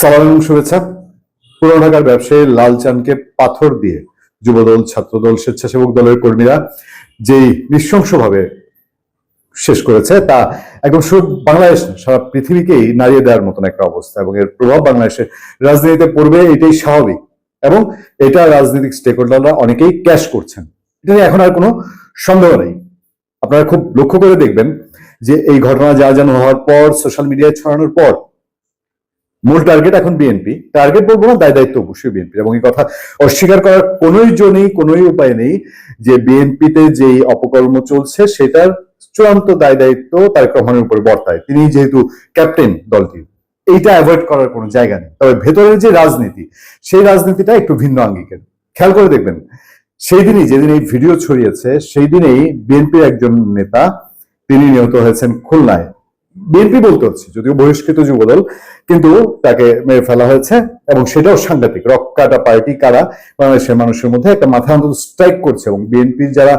সালাম এবং শুভেচ্ছা। পুরনো ঢাকার ব্যবসায়ী লালচানকে পাথর দিয়ে যুবদল, ছাত্রদল, স্বেচ্ছাসেবক দলের কর্মীরা যেই নৃশংসভাবে শেষ করেছে, তা একদম শুধু বাংলাদেশ সারা পৃথিবীকেই নাড়িয়ে দেওয়ার মতন একটা অবস্থা এবং এর প্রভাব বাংলাদেশের রাজনীতিতে পড়বে, এটাই স্বাভাবিক। এবং এটা রাজনৈতিক স্টেক হোল্ডাররা অনেকেই ক্যাশ করছেন। এটা নিয়ে এখন আর কোনো সন্দেহ নেই। আপনারা খুব লক্ষ্য করে দেখবেন যে এই ঘটনা যা যেন হওয়ার পর সোশ্যাল মিডিয়ায় ছড়ানোর পর মূল টার্গেট এখন বিএনপি টার্গেট বলব না, দায় দায়িত্ব অবশ্যই বিএনপি এবং এই কথা অস্বীকার করার কোনোই জো নেই, কোনোই উপায় নেই যে বিএনপিতে যেই অপকর্ম চলছে সেটার চূড়ান্ত দায় দায়িত্ব তারেক রহমানের উপরে বর্তায়। তিনি যেহেতু ক্যাপ্টেন দলটির এইটা অ্যাভয়েড করার কোনো জায়গা নেই। তবে ভেতরের যে রাজনীতি, সেই রাজনীতিটা একটু ভিন্ন আঙ্গিকের। খেয়াল করে দেখবেন, সেই দিনই যেদিন এই ভিডিও ছড়িয়েছে, সেই দিনেই বিএনপির একজন নেতা, তিনি নিহত হয়েছেন খুলনায়। বিএনপি বলতে হচ্ছে, যদিও বহিষ্কৃত যুবদল, কিন্তু তাকে মেরে ফেলা হয়েছে এবং সেটাও সাংঘাতিক। রক কাটা পার্টি কারা? বাংলাদেশের মানুষের মধ্যে একটা মাথা অন্তত স্ট্রাইক করছে এবং বিএনপির যারা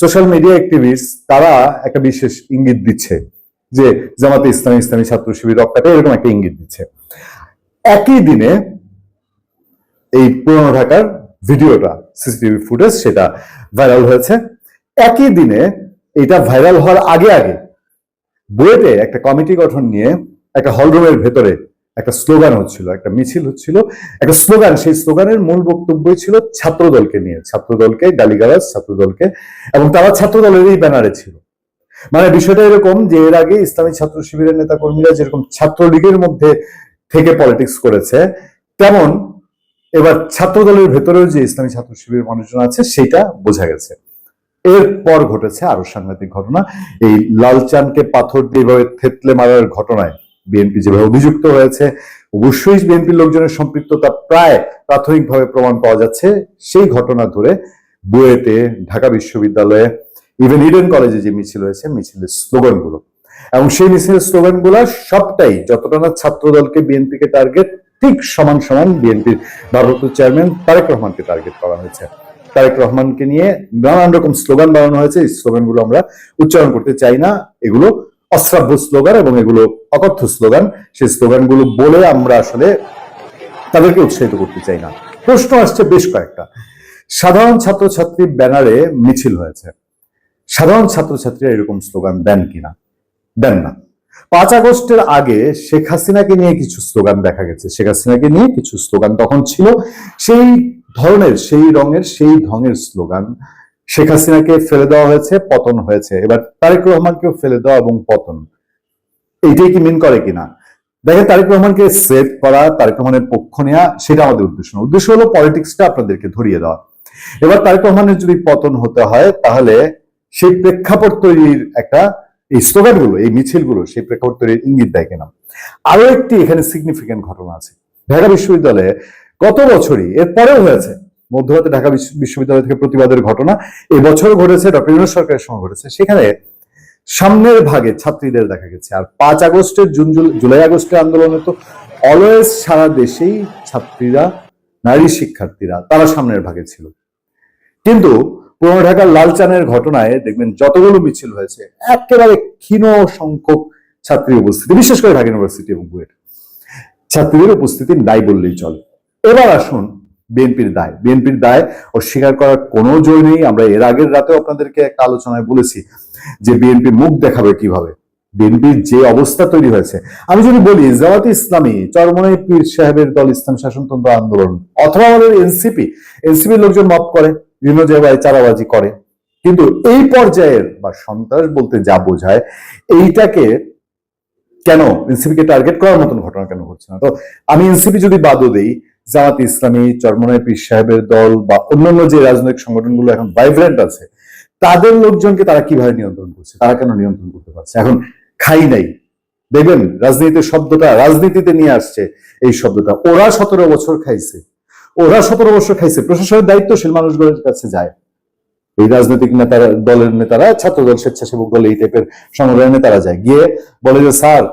সোশ্যাল মিডিয়া অ্যাক্টিভিস্ট তারা একটা বিশেষ ইঙ্গিত দিচ্ছে যে জামাতে ইসলামী ইসলামী ছাত্র শিবির রক কাটা এরকম একটা ইঙ্গিত দিচ্ছে। একই দিনে এই পুরনো ঢাকার ভিডিওটা, সিসিটিভি ফুটেজ, সেটা ভাইরাল হয়েছে। একই দিনে এটা ভাইরাল হওয়ার আগে আগে বুয়েটে একটা কমিটি গঠন নিয়ে একটা হলরুমের ভেতরে একটা স্লোগান হচ্ছিল, একটা মিছিল হচ্ছিল। একটা স্লোগান, সেই স্লোগানের মূল বক্তব্যই ছিল ছাত্রদলকে নিয়ে, ছাত্রদলকে গালিগালাজ, ছাত্রদলকে, এবং তারা ছাত্রদলেরই ব্যানারে ছিল। মানে বিষয়টা এরকম যে এর আগে ইসলামী ছাত্র শিবিরের নেতা কর্মীরা যেরকম ছাত্রলীগের মধ্যে থেকে পলিটিক্স করেছে, তেমন এবার ছাত্রদলের ভেতরেও যে ইসলামী ছাত্র শিবিরের মানুষজন আছে সেটা বোঝা গেছে। এরপর ঘটেছে আরও সাংঘাতিক ঘটনা। এই লালচানকে পাথর দিয়ে থেতলে মারার ঘটনায় বিএনপি যেভাবে অভিযুক্ত হয়েছে, অবশ্যই বিএনপির লোকজনের সম্পৃক্ততা প্রায় প্রাথমিকভাবে প্রমাণ পাওয়া যাচ্ছে। সেই ঘটনা ধরে বুয়েটে, ঢাকা বিশ্ববিদ্যালয়ে ইভেন ইডেন কলেজে যে মিছিল হয়েছে, মিছিলের স্লোগানগুলো। এবং সেই মিছিলের স্লোগানগুলো সবটাই যতটা না ছাত্রদলকে বিএনপিকে টার্গেট ঠিক সমান সমান বিএনপির ভারপ্রাপ্ত চেয়ারম্যান তারেক রহমানকে টার্গেট করা হয়েছে। তারেক রহমানকে নিয়ে নানান রকম স্লোগান বানানো হয়েছে। এই স্লোগানগুলো আমরা উচ্চারণ করতে চাই না। এগুলো অশ্রাব্য স্লোগান এবং এগুলো অকথ্য স্লোগান। সেই স্লোগানগুলো বলে আমরা আসলে তাদেরকে উৎসাহিত করতে চাই না। প্রশ্ন আসছে বেশ কয়েকটা। সাধারণ ছাত্রছাত্রীর ব্যানারে মিছিল হয়েছে। সাধারণ ছাত্রছাত্রীরা এরকম স্লোগান দেন কিনা? দেন না। পাঁচ আগস্টের আগে শেখ হাসিনাকে নিয়ে কিছু স্লোগান দেখা গেছে। শেখ হাসিনাকে নিয়ে কিছু স্লোগান তখন ছিল। সেই ধরনের সেই রঙের, সেই ঢঙের স্লোগান শেখ হাসিনাকে ফেলে দেওয়া হয়েছে, পতন হয়েছে। এবার তারেক রহমানকেও ফেলে দেওয়া এবং পতন। এইটাই কি মিন করে কিনা? দেখেন, তারেক রহমানকে সেভ করা, তারেক রহমানের পক্ষ নেওয়া সেটা আমাদের উদ্দেশ্য না। উদ্দেশ্য হলো পলিটিক্সটা আপনাদেরকে ধরিয়ে দেওয়া। এবার তারেক রহমানের যদি পতন হতে হয়, তাহলে সেই প্রেক্ষাপট তৈরির একটা এই স্লোগানগুলো, এই মিছিলগুলো, সেই প্রেক্ষাপট তৈরির ইঙ্গিত দেয় কিনা? আরও একটি এখানে সিগনিফিকেন্ট ঘটনা আছে। ঢাকা বিশ্ববিদ্যালয়ে গত বছরই এর পরেও হয়েছে। মধ্যরাতে ঢাকা বিশ্ববিদ্যালয় থেকে প্রতিবাদের ঘটনা, এবছর ঘটেছে ডক্টর ইউনুস সরকারের সময় ঘটেছে। সেখানে সামনের ভাগে ছাত্রীদের দেখা গেছে। আর পাঁচ আগস্টের জুন জুলাই আগস্টের আন্দোলনে তো অলওয়েজ সারা দেশেই ছাত্রীরা, নারী শিক্ষার্থীরা, তারা সামনের ভাগে ছিল। কিন্তু পুরনো ঢাকার লালচানের ঘটনায় দেখবেন যতগুলো মিছিল হয়েছে, একেবারে ক্ষীণ সংখ্যক ছাত্রী উপস্থিতি, বিশেষ করে ঢাকা ইউনিভার্সিটি এবং বুয়েট। ছাত্রীদের উপস্থিতি নাই বললেই চলে। এবার আসুন বিএনপির দায়। বিএনপির দায় অস্বীকার করার কোনো জয় নেই। আমরা এর আগের রাতেও আপনাদেরকে একটা আলোচনায় বলেছি যে বিএনপি মুখ দেখাবে কীভাবে। বিএনপির যে অবস্থা তৈরি হয়েছে। আমি যদি বলি, জামাত ইসলামী, চরমনাই পীর সাহেবের দল, ইসলাম শাসনতন্ত্র আন্দোলন, অথবা আমাদের এনসিপি, এনসিপির লোকজন মাপ করে, বিভিন্ন জায়গায় চারাবাজি করে। কিন্তু এই পর্যায়ের বা সন্ত্রাস বলতে যা বোঝায়, এইটাকে কেন এনসিপিকে টার্গেট করার মতন ঘটনা কেন ঘটছে না? তো আমি এনসিপি যদি বাদও দেই জামাত ইসলামী চরমনায় পীর সাহেবের দল বা অন্যান্য যে রাজনৈতিক সংগঠনগুলো এখন ভাইব্রেন্ট আছে, তাদের লোকজনকে তারা কীভাবে নিয়ন্ত্রণ করছে? তারা কেন নিয়ন্ত্রণ করতে পারছে? এখন খাই নাই। দেখবেন রাজনীতির শব্দটা, রাজনীতিতে নিয়ে আসছে এই শব্দটা। ওরা সতেরো বছর খাইছে। ওরা সতেরো বছর খাইছে। প্রশাসনের দায়িত্বশীল মানুষগুলোর কাছে যায়। এই রাজনৈতিক নেতারা, দলের নেতারা, ছাত্রদল, স্বেচ্ছাসেবক দল এই টাইপের সংগঠনের নেতারা যায়। গিয়ে বলে যে, স্যার,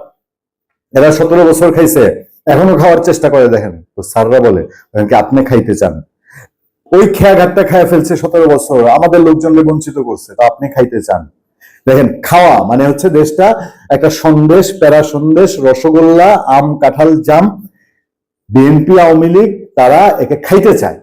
এরা সতেরো বছর খাইছে। এখনও খাওয়ার চেষ্টা করে দেখেন। তো স্যাররা বলে কি, আপনি খাইতে চান। ওই খেয়া ঘাটটা খায় ফেলছে সতেরো বছর আমাদের লোকজনকে বঞ্চিত করছে, তো আপনি খাইতে চান? দেখেন, খাওয়া মানে হচ্ছে দেশটা একটা সন্দেশ, প্যারা সন্দেশ, রসগোল্লা, আম, কাঁঠাল, জাম বিএনপি আওয়ামী লীগ, তারা একে খাইতে চায়।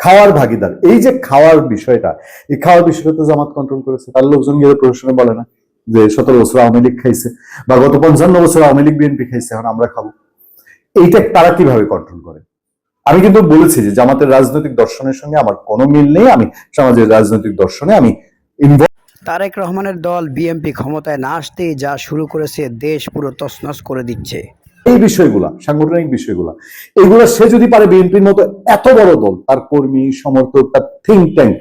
খাওয়ার ভাগিদার। এই যে খাওয়ার বিষয়টা, এই খাওয়ার বিষয়টা তো জামাত কন্ট্রোল করেছে। তার লোকজন গিয়ে প্রশাসনে বলে না যে সতেরো বছর আওয়ামী লীগ খাইছে বা গত পঞ্চান্ন বছর আওয়ামী লীগ বিএনপি খাইছে, এখন আমরা খাব। এইটা তারা কীভাবে কন্ট্রোল করে? আমি কিন্তু বলেছি যে জামাতের রাজনৈতিক দর্শনের সঙ্গে আমার কোনো মিল নেই। আমি সমাজের রাজনৈতিক দর্শনে আমি তারেক রহমানের দল বিএনপি ক্ষমতায় না আসতেই যা শুরু করেছে দেশ পুরো তছনছ করে দিচ্ছে। এই বিষয়গুলা সাংগঠনিক বিষয়গুলা এগুলা সে যদি পারে বিএনপির মতো এত বড় দল তার কর্মী সমর্থক তার থিঙ্ক ট্যাঙ্ক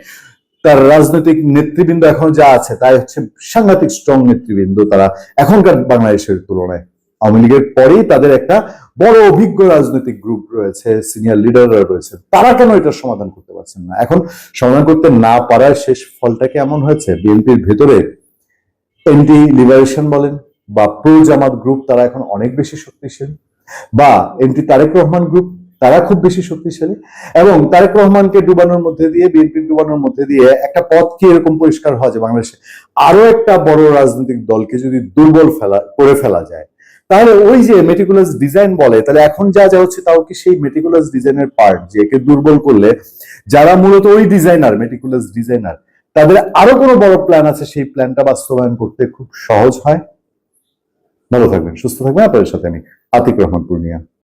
তার রাজনৈতিক নেতৃবৃন্দ এখন যা আছে তাই হচ্ছে সাংঘাতিক স্ট্রং নেতৃবৃন্দ তারা এখনকার বাংলাদেশের তুলনায়। আওয়ামী লীগের পরেই তাদের একটা বড় অভিজ্ঞ রাজনৈতিক গ্রুপ রয়েছে সিনিয়র লিডাররা রয়েছে। তারা কেন এটার সমাধান করতে পারছেন না? এখন সমাধান করতে না পারার শেষ ফলটা কি এমন হয়েছে? বিএনপির ভেতরে এন্টি লিবারেশন বলেন বা প্রো জামাত গ্রুপ তারা এখন অনেক বেশি শক্তিশালী বা এন্টি তারেক রহমান গ্রুপ তারা খুব বেশি শক্তিশালী এবং তারেক রহমানকে ডুবানোর মধ্যে দিয়ে বিএনপি ডুবানোর মধ্যে দিয়ে একটা পথ কি এরকম পরিষ্কার হয় যে বাংলাদেশে আরও একটা বড় রাজনৈতিক দলকে যদি দুর্বল ফেলা, করে ফেলা যায় তাহলে ওই যে মেটিকুলাস ডিজাইন বলে, তাহলে এখন যা যা হচ্ছে তাও কি সেই মেটিকুলাস ডিজাইনের পার্ট যে একে দুর্বল করলে, যারা মূলত ওই ডিজাইনার মেটিকুলাস ডিজাইনার তাদের আরও কোনো বড় প্ল্যান আছে সেই প্ল্যানটা বাস্তবায়ন করতে খুব সহজ হয়? ভালো থাকবেন, সুস্থ থাকবেন। আপনাদের সাথে আমি আতিক রহমান পূর্ণিয়া।